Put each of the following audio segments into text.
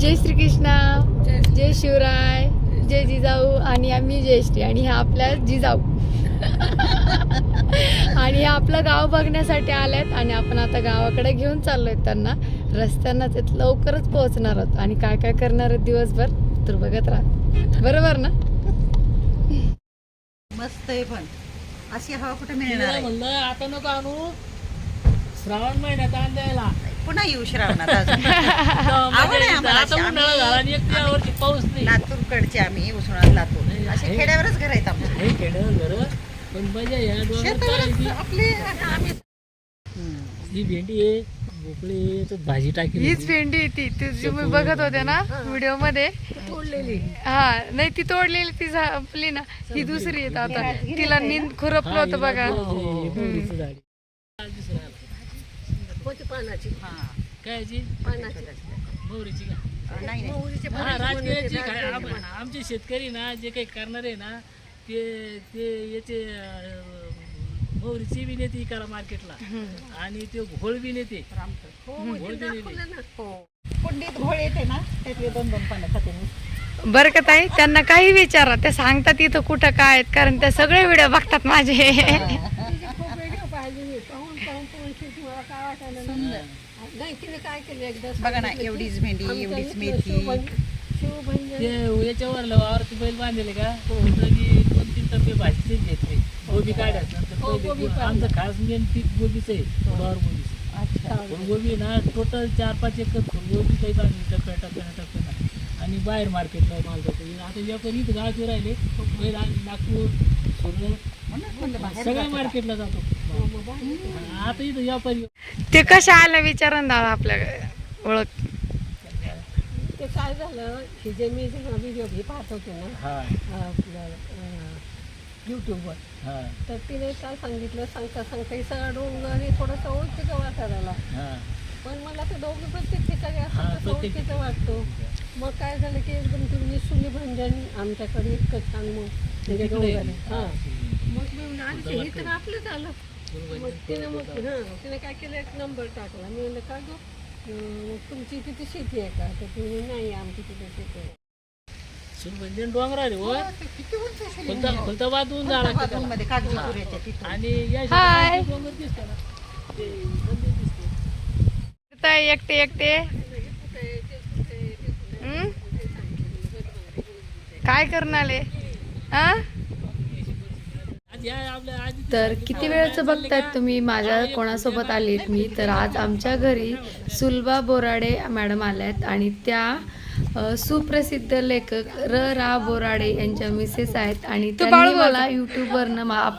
जय श्रीकृष्णा जय शिवराय जय जिजाऊ आणि आम्ही जयश्री आणि ह्या आपल्या जिजाऊ. आणि हे आपलं गाव बघण्यासाठी आलेत आणि आपण आता गावाकडे घेऊन चाललोय त्यांना. रस्त्यांना ते लवकरच पोहोचणार आहोत. आणि काय काय करणार आहेत दिवसभर तर बघत राहा. बरोबर ना? मस्त आहे पण. अशी हवा कुठे मिळणार आता नको आणू. श्रावण महिन्यात आण द्यायला. पुन्हा येऊ श्रावणात अजून तेव्हा मजा आवड आहे येईल. आम्हाला आता अशी. उन्हाळा झाला आणि एक आम्ही- यावरची पाऊस नाही. लातूरकडचे आम्ही उसुणात लातूर. असे. खेड्यावरच घर आहेत आमचे. हे खेळ घर पण मजा या डोंगरात शेतावरच चालायची. आपले आम्ही ही भेंडी आहे भोपळी आहे तर भाजी टाकी हीच भेंडी आहे ती. ती तुम्ही बघत होते ना व्हिडिओमध्ये तोडलेली. हा नाही ती तोडलेली ती आपली ना. ही दुसरी येत आता. तिला निंद खुरपलं होतं बघा. कायची मोहरीची का? नाही नाही. हा राजगिराची काय आम- आमचे शेतकरी ना जे काही करणार आहे ना ते ते याचे अं, मोहरीची बी नेते इकाला मार्केटला. आणि ते घोळ बी नेते. घोळ बी नेते. हो. कुंडीत घोळ येते ना त्यातले दोन दोन पानं खाते मी. बरं का ताई? त्यांना काही विचारा. ते सांगतात इथं कुठं काय आहेत कारण ते सगळे व्हिडिओ बघतात माझे. बघा ना एवढीच भेंडी एवढीच मेथी. ते याच्यावर वावर ते बैल बांधले का? तरी दोन तीन टप्पे भाजीचे घेतले. गोबी काढायचं. पहिले गो- आमचं खास मेन पीक गोबीचं आहे फ्लॉवर गोबीचं. अच्छा. फुलगोबी ना टोटल चार पाच एकर फुलगोबी काही बांधली टप्प्या टप्प्यानं टप्प्यानं आणि बाहेर मार्केटला माल जातो. आता व्यापारी इथं गावचे राहिले. बैल आणि नागपूर सुरत सगळ्या. मार्केटला जातो. आता इथं व्यापारी ते कशा आलं विचारा ना दादा आपल्या ओळख. ते काय झालं की जे मी व्हिडिओ हे पाहत होते ना हा. आपलं यूट्यूबवर हा. तर तिने काय सांगितलं सांगता सांगता हे सगळं डोंगर आणि थोडंसं ओळखीचं वाटायला हा. पण मला ते दोघे प्रत्येक ठिकाणी हा, असं तसं ओळखीचं वाटतो. मग काय झालं की एकदम तुम्ही सुनीभंजन आमच्याकडे इतकं छान मग म्हणजे तिकडे. डोंगर आहे. हा. हा. मग मी म्हणलं आणखी हे तर आपलंच आलं. मग तिने मग हां तिने काय केलं? एक नंबर टाकला. मी म्हणलं का गं? तुमची तिथे शेती आहे का? तर तुम्ही नाही आमची तिथे शेती आहे. सुरबंदी डोंगरा रे वर किती उंच आहे शिलिंग? फुलता फुलता बांधून जाणार का त्याला? बाथरूममध्ये कागदी पुऱ्याच्या तिथून आणि या हाय. शेतामध्ये डोंगर दिसतं ना? ते मंदिर दिसते ताई एकटे एकटे. हं? काय करणार आले हा आज या आपल्या आधी तर किती वेळचं बघतायत तुम्ही? माझ्या कोणासोबत आलीत मी? तर आज आमच्या घरी सुलभा बोराडे मॅडम आल्यात आणि त्या सुप्रसिद्ध लेखक र. रा. बोराडे यांच्या मिसेस आहेत आणि त्यांनी मला यूट्यूबवरनं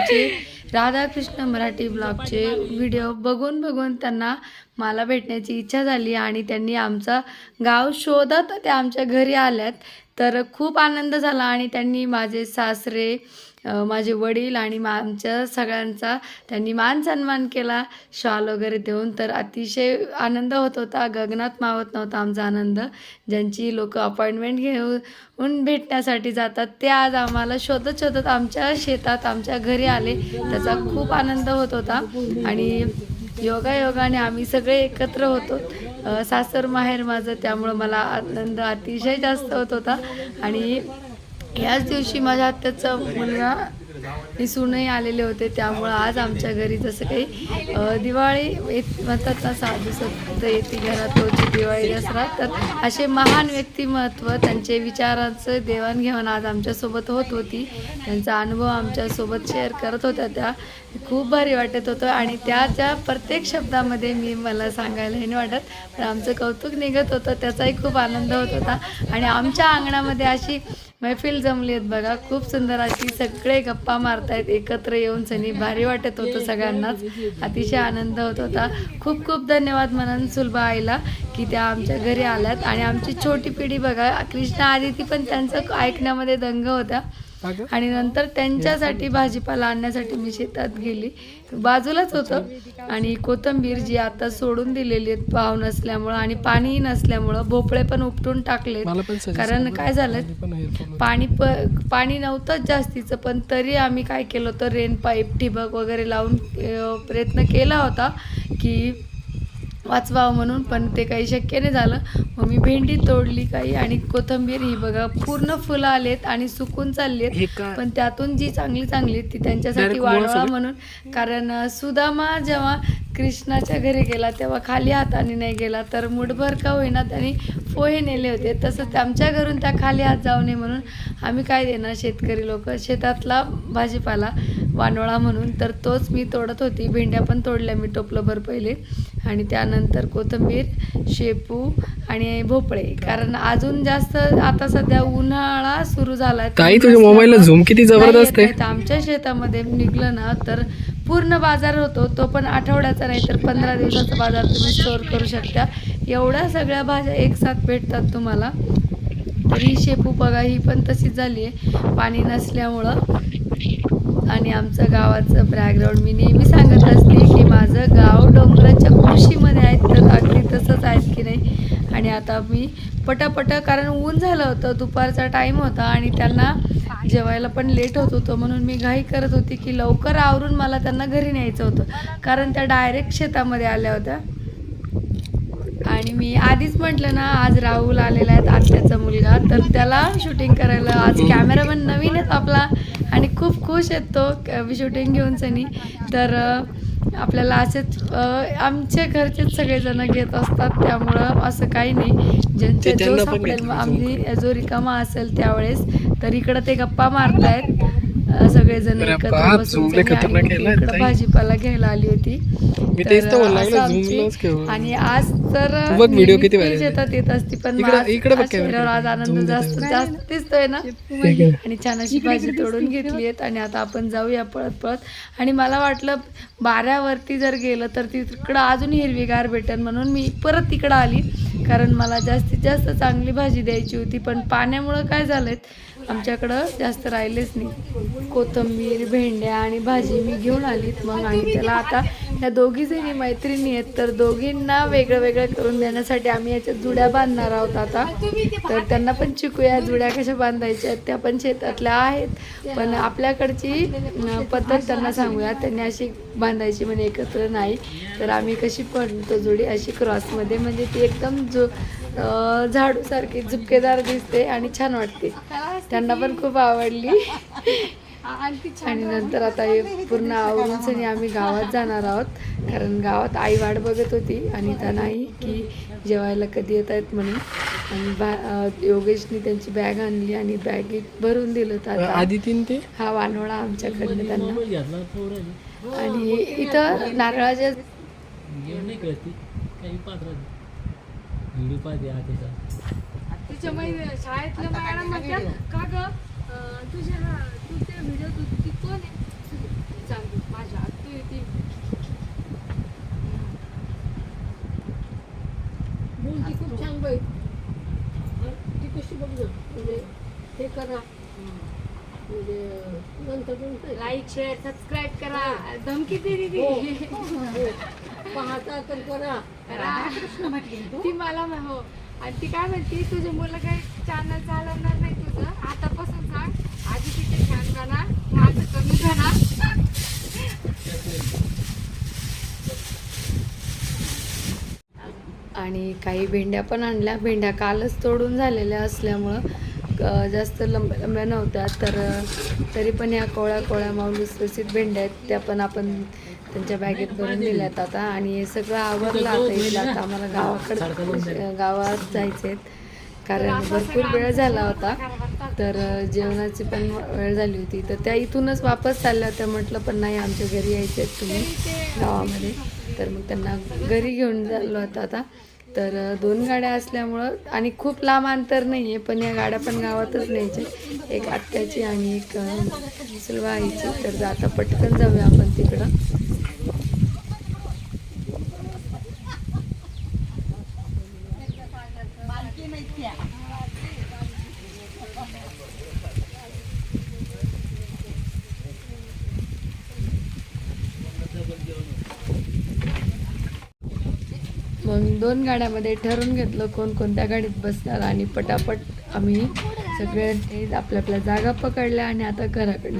जे राधाकृष्ण मराठी ब्लॉगचे व्हिडिओ बघून बघून त्यांना मला भेटण्याची इच्छा झाली आणि त्यांनी आमचा गाव शोधत त्या आमच्या घरी आल्यात. तर खूप आनंद झाला आणि त्यांनी माझे सासरे माझे वडील आणि मा आमच्या सगळ्यांचा त्यांनी मान सन्मान केला शॉल वगैरे देऊन. तर अतिशय आनंद होत होता. गगनात मावत नव्हता आमचा आनंद. ज्यांची लोक अपॉइंटमेंट घेऊन भेटण्यासाठी जातात ते आज आम्हाला शोधत शोधत आमच्या शेतात आमच्या घरी आले. त्याचा खूप आनंद होत होता. आणि योगा योगाने आम्ही सगळे एकत्र होतो. सासर माहेर माझं त्यामुळं मला आनंद अतिशय जास्त होत होता. आणि याच दिवशी माझ्या आत्याचा मुलगा आणि सूनही आलेले होते. त्यामुळं आज आमच्या घरी जसं काही दिवाळी येत म्हणतात ना सहा दिवसात येते घरात रोजची दिवाळी दसरा. तर असे महान व्यक्तिमत्व त्यांचे विचारांचं देवाणघेवाण आज आमच्यासोबत होत होती. त्यांचा अनुभव आमच्यासोबत शेअर करत होत्या त्या. खूप भारी वाटत होतं आणि त्या त्या प्रत्येक शब्दामध्ये मी मला सांगायलाही नाही वाटत पण आमचं कौतुक निघत होतं. त्याचाही खूप आनंद होत होता. आणि आमच्या अंगणामध्ये अशी मैफिल जमली आहेत बघा. खूप सुंदर अशी सगळे गप्पा मारतायत. एकत्र येऊन सनी भारी वाटत होतं सगळ्यांनाच. अतिशय आनंद होत होता. खूप खूप धन्यवाद म्हणून सुलभा आईला की त्या आमच्या घरी आल्यात. आणि आमची छोटी पिढी बघा कृष्णा आदिती पण त्यांचं ऐकण्यामध्ये दंग होत्या. आणि नंतर त्यांच्यासाठी भाजीपाला आणण्यासाठी मी शेतात गेली. बाजूलाच होतं. आणि कोथंबीर जी आता सोडून दिलेली आहेत पाव नसल्यामुळं आणि पाणीही नसल्यामुळं भोपळे पण उपटून टाकलेत. कारण काय झालं? पाणी प पाणी नव्हतंच जास्तीचं पण तरी आम्ही काय केलं होतं? रेन पाईप ठिबक वगैरे लावून प्रयत्न केला होता की वाचवावं म्हणून पण ते काही शक्य नाही झालं. मग मी भेंडी तोडली काही आणि कोथंबीर ही बघा पूर्ण फुलं आलेत आणि सुकून चालली आहेत पण त्यातून जी चांगली चांगली ती त्यांच्यासाठी वाढवा म्हणून. कारण सुदामा जेव्हा कृष्णाच्या घरी गेला तेव्हा खाली हाताने नाही गेला तर मुठभर का होईना त्यांनी पोहे नेले होते. तसंच आमच्या घरून त्या खाली हात जाऊ नये म्हणून आम्ही काय देणार शेतकरी लोक? शेतातला भाजीपाला वानोळा म्हणून. तर तोच मी तोडत होती. भेंड्या पण तोडल्या मी टोपलंभर पहिले. आणि त्यानंतर कोथिंबीर शेपू आणि भोपळे. कारण अजून जास्त आता सध्या उन्हाळा सुरू झाला ताई तुझ्या मोबाईलला झूम किती जबरदस्त आहे? आमच्या शेतामध्ये निघलं ना तर पूर्ण बाजार होतो. तो पण आठवड्याचा नाही तर पंधरा दिवसाचा बाजार तुम्ही स्टोअर करू शकता. एवढ्या सगळ्या भाज्या एक साथ भेटतात तुम्हाला. तर ही शेपू बघा ही पण तशीच झाली आहे. पाणी नसल्यामुळं. आणि आमचं गावाचं बॅकग्राऊंड मी नेहमी सांगत असते की माझं गाव डोंगराच्या कुशीमध्ये आहे तर अगदी तसंच आहेत की नाही. आणि आता मी पटापट कारण ऊन झालं होतं दुपारचा टाईम होता आणि त्यांना जेवायला पण लेट होत होतं. म्हणून मी घाई करत होती की लवकर आवरून मला त्यांना घरी न्यायचं होतं. कारण त्या डायरेक्ट शेतामध्ये आल्या होत्या. आणि मी आधीच म्हटलं ना आज राहुल आलेला आहे आत्याचा मुलगा. तर त्याला शूटिंग करायला आज कॅमेरामॅन नवीन आहेत आपला. आणि खूप खुश आहेत तो शूटिंग घेऊन सनी. तर आपल्याला असेच आमचे घरचेच सगळेजण घेत असतात त्यामुळं असं काही नाही. ज्यांच्या जो सापडेल आम्ही जो रिकामा असेल त्यावेळेस तर इकडं ते गप्पा मारतायत. सगळेजण एकत्र बसून इकडं. भाजीपाला घ्यायला आली होती. आणि आज तर video किती. शेतात येत असती पण इकडं- आज-. आनंद जास्त. जास्त दिसतोय ना. आणि छान अशी भाजी तोडून घेतली आहेत आणि आता आपण जाऊया पळत पळत आणि मला वाटलं बाऱ्यावरती जर गेलं तर तिकडं अजून हिरवीगार भेटेल म्हणून मी परत तिकडं आली कारण मला जास्तीत जास्त चांगली भाजी द्यायची होती पण पाण्यामुळं काय झालंय आमच्याकडं जास्त राहिलेच नाही. कोथिंबीर भेंड्या आणि भाजी मी घेऊन आलीत मग आणि त्याला आता या दोघी जणी मैत्रिणी आहेत तर दोघींना वेगळं वेगळं करून देण्यासाठी आम्ही याच्यात जुड्या बांधणार आहोत आता. तर त्यांना पण शिकूया जुड्या कशा बांधायच्या आहेत त्या पण शेतातल्या आहेत. पण आपल्याकडची पद्धत त्यांना सांगूया. त्यांनी अशी बांधायची म्हणजे एकत्र नाही. तर आम्ही कशी पडतो जुडी अशी क्रॉसमध्ये म्हणजे ती एकदम जो झाडूसारखी झुपकेदार दिसते आणि छान वाटते. त्यांना पण खूप आवडली. आणि नंतर आता हे पूर्ण आवरून सनी आम्ही गावात जाणार आहोत. कारण गावात आई वाट बघत होती आणि त्या नाही की जेवायला कधी येत आहेत म्हणून. आणि बा योगेशनी त्यांची बॅग आणली आणि बॅगेत भरून दिलं तर आता. आधी तीन ते? हा वानोळा आमच्याकडनं त्यांना. आणि इथं नारळाच्या गेम नाही कळती काही पात्र व्हिडिओ पाहते हा त्याचा तिच्या मैत्री शाळेतल्या मॅडम का ग? अं, तुझ्या हा- तू त्या व्हिडिओ ती कोण आहे? सांग माझ्या आत्तू येते. बोलती खूप छान बाई हं? ती कशी बघ? ना म्हणजे हे करा. म्हणजे नंतर नंतर लाईक शेअर सबस्क्राईब करा. धमकी दे पाहता तर करा. ती? मला हो. आणि ती काय म्हणते तुझे मुलं काही चॅनल चालवणार नाही तुझं. आतापासून सांग. आधी तिथे छान गाणा माझं कमी गाणा आणि काही भेंड्या पण आणल्या. भेंड्या कालच तोडून झालेल्या असल्यामुळं जास्त लंब्या लंब्या नव्हत्या. तर तरी पण या कोळ्या कोळ्या माऊलुसलुसीत भेंड्या आहेत. त्या पण आपण त्यांच्या बॅगेत भरून दिल्यात आता आणि हे सगळं आवरलं आता येईल आता आम्हाला गावाकडे गावात जायचे आहेत कारण भरपूर वेळ झाला होता. तर जेवणाची पण वेळ झाली होती. तर त्या इथूनच वापस चालल्या होत्या. म्हटलं पण नाही आमच्या घरी यायचे आहेत तुम्ही गावामध्ये. तर मग त्यांना घरी घेऊन झालं होतं आता. तर दोन गाड्या असल्यामुळं आणि खूप लांब अंतर नाही आहे पण या गाड्या पण गावातच न्यायच्या. एक आत्याची आणि एक अ, सुलभा आईची. तर आता पटकन जाऊया आपण तिकडं. दोन गाड्यामध्ये ठरवून घेतलं कोण कोणत्या गाडीत बसणार आणि पटापट आम्ही सगळ्या ते आपल्या आपल्या जागा पकडल्या आणि आता घराकडे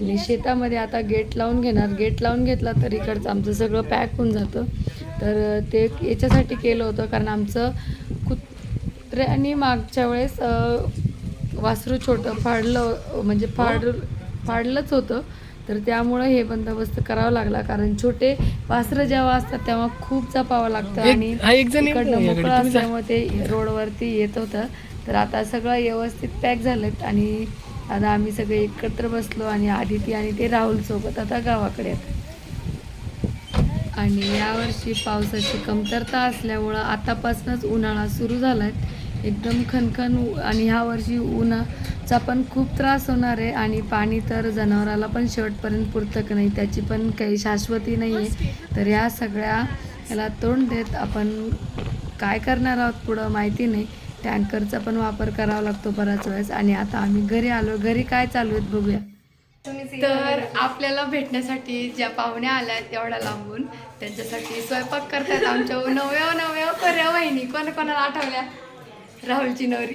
आणि शेतामध्ये आता गेट लावून घेणार. गेट लावून घेतला तर इकडचं आमचं सगळं पॅक होऊन जातं. तर ते याच्यासाठी केलं होतं कारण आमचं कुत्र्याने मागच्या वेळेस वासरू छोटं फाडलं म्हणजे फाड फाडलंच होतं. तर त्यामुळं हे बंदोबस्त करावा लागला कारण छोटे वासरं जेव्हा असतात तेव्हा खूप जपावं लागतं आणि येतो इकडनं मोकळं. असल्यामुळे ते रोडवरती येत होतं. तर आता सगळं व्यवस्थित पॅक झालेत आणि आता आम्ही सगळे एकत्र बसलो आणि आदिती आणि ते राहुल सोबत आता गावाकडे आहेत. आणि यावर्षी पावसाची कमतरता असल्यामुळं आतापासूनच उन्हाळा सुरू झाला आहे एकदम खनखन आणि ह्या वर्षी उन्हाचा पण खूप त्रास होणार आहे आणि पाणी तर जनावराला पण शेवटपर्यंत पुरतं का नाही त्याची पण काही शाश्वती नाही आहे. तर या सगळ्या याला तोंड देत आपण काय करणार आहोत पुढं माहिती नाही. टँकरचा पण वापर करावा लागतो बऱ्याच वेळेस. आणि आता आम्ही घरी आलो. घरी काय चालू आहेत बघूया. तर आपल्याला भेटण्यासाठी ज्या पाहुण्या आल्या आहेत तेवढ्या लांबून. त्यांच्यासाठी स्वयंपाक करतात आमच्या नव्या नव्या पर्या वहिनी. कोणा कोणाला आठवल्या? राहुलची नवरी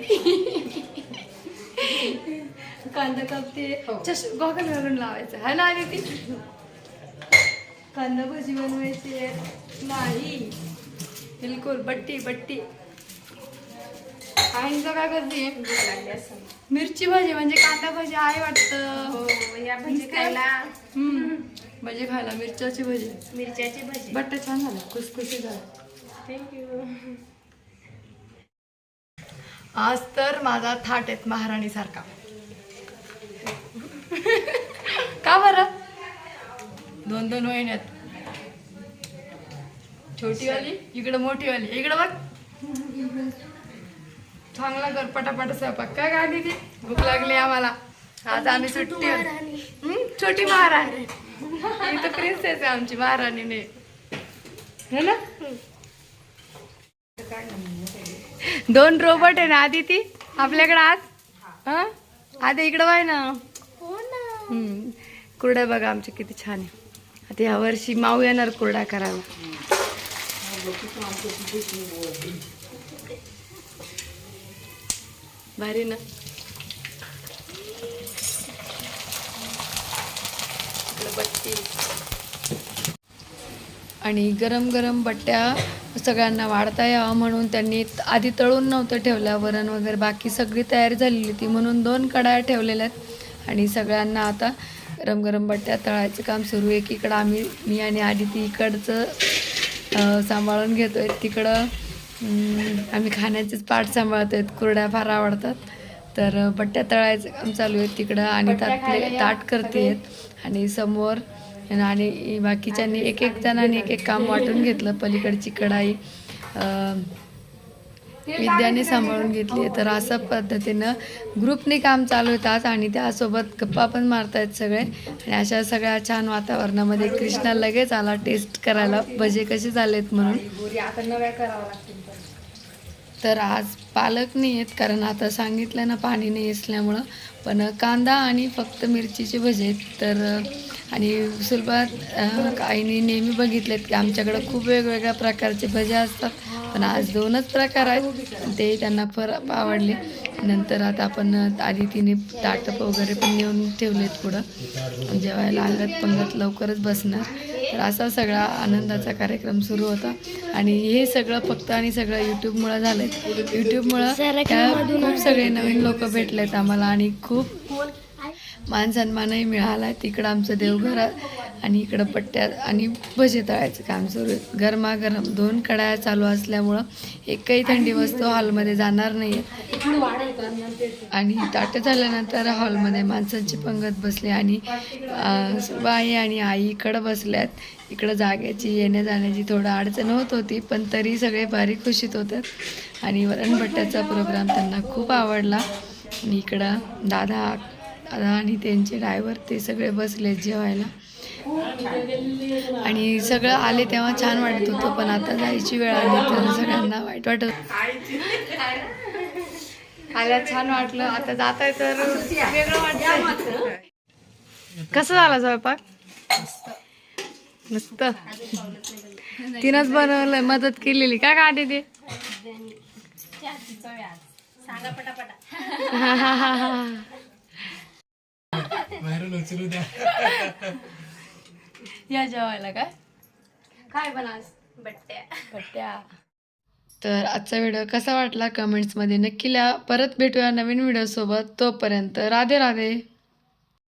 कांदा कापते. चष गॉगल घालून लावायचं. है ना ती कांदा भजी बनवायची नाही. बिलकुल बट्टी बट्टी. आईंचं काय करते? मिरची भाजी म्हणजे कांदा भाजी आहे वाटतं. या भजी खायला. भजी खायला मिरच्याची भजी. मिरच्याची भजी. बट्टा छान झाला खुसखुशी झाला. थँक्यू आज तर माझा थाट आहेत महाराणी सारखा का बरं? दोन दोन वहिनी आहेत. छोटीवाली इकडं मोठीवाली. इकडं बघ. चांगला कर पटापट स्वयंपाक. काय काय दिदी भूक लागली आम्हाला. आज आम्ही सुट्टी छोटी महाराणी. ही तर प्रिन्सेस आहे आमची महाराणीने. है ना? दोन रोबोट आहे ना आधी ती आपल्याकडे आज? हा? आधी इकडं वाय ना. हम्म. कुरड्या बघा आमच्या किती छान आहे. आता ह्या वर्षी माऊ येणार कुरडा करायला. भारी ना. इकडं बट्टी आणि गरम गरम बट्ट्या सगळ्यांना वाढता यावं म्हणून त्यांनी आधी तळून नव्हतं ठेवल्या वरण वगैरे बाकी सगळी तयारी झालेली होती म्हणून दोन कडाया ठेवलेल्या आहेत. आणि सगळ्यांना आता गरम गरम बट्ट्या तळायचं काम सुरू आहे. एकीकडं आम्ही मी आणि आदिती इकडचं अं, सांभाळून घेतोय. तिकडं अं, आम्ही खाण्याचेच पाठ सांभाळतो आहेत. कुरड्या फार आवडतात. तर बट्ट्या तळायचं काम चालू आहे तिकडं. आणि ताट ताट करते आणि समोर आणि बाकीच्यांनी एक एक जणांनी एक एक काम वाटून घेतलं. पलीकडची कढाई विद्याने सांभाळून घेतली. तर अशा पद्धतीनं ग्रुपने काम चालू आज आणि त्यासोबत गप्पा पण मारतायत सगळे. आणि अशा सगळ्या छान वातावरणामध्ये कृष्णा लगेच आला टेस्ट करायला. भजे कसे झालेत म्हणून? तर आज पालक नाही आहेत कारण आता सांगितलं ना पाणी नाही असल्यामुळं. पण कांदा आणि फक्त मिरचीचे भजे आहेत. तर आणि सुलभात आईने नेहमी बघितलेत की आमच्याकडं खूप वेगवेगळ्या प्रकारचे भजे असतात. पण आज दोनच प्रकार आहेत. ते त्यांना फार आवडले. नंतर आता आपण आधी तिने ताटप वगैरे पण नेऊन ठेवलेत पुढं. जेवायला आलं पंगत लवकरच बसणार. तर असा सगळा आनंदाचा कार्यक्रम सुरू होता. आणि हे सगळं फक्त आणि सगळं यूट्यूबमुळं झालंय. यूट्यूबमुळं खूप सगळे नवीन लोक भेटलेत आम्हाला आणि खूप मान सन्मानही मिळाला तिकडं आमचं देवघर आणि इकडं पट्ट्या आणि भजे तळायचं काम सुरू आहे. गरमागरम दोन कडाया चालू असल्यामुळं एकही थंडी वस्तू हॉलमध्ये जाणार नाही आणि ताटं झाल्यानंतर हॉलमध्ये माणसांची पंगत बसली आणि बाई आणि आई इकडं बसल्यात. इकडं जाग्याची येण्या जाण्याची थोडं अडचण होत होती पण तरी सगळे भारी खुशीत होते. आणि वरणभट्ट्याचा प्रोग्राम त्यांना खूप आवडला. आणि इकडं दादा दादा आणि त्यांचे ड्रायव्हर ते सगळे बसले जेवायला. आणि सगळं आले तेव्हा छान वाटत होतं पण आता जायची वेळ आली तर सगळ्यांना वाईट वाटत आल्या छान वाटलं. आता जात आहे तर वेगळं वाटतं कसं झाला स्वयंपाक? मस्त. तिनंच बनवलं मदत केलेली. का का ते? सांगा पटापटा या जेवायला काय? काय आज बट्ट्या. पट्ट्या तर आजचा व्हिडिओ कसा वाटला कमेंट्समध्ये नक्की लिहा. परत भेटूया नवीन व्हिडिओसोबत. तोपर्यंत राधे राधे.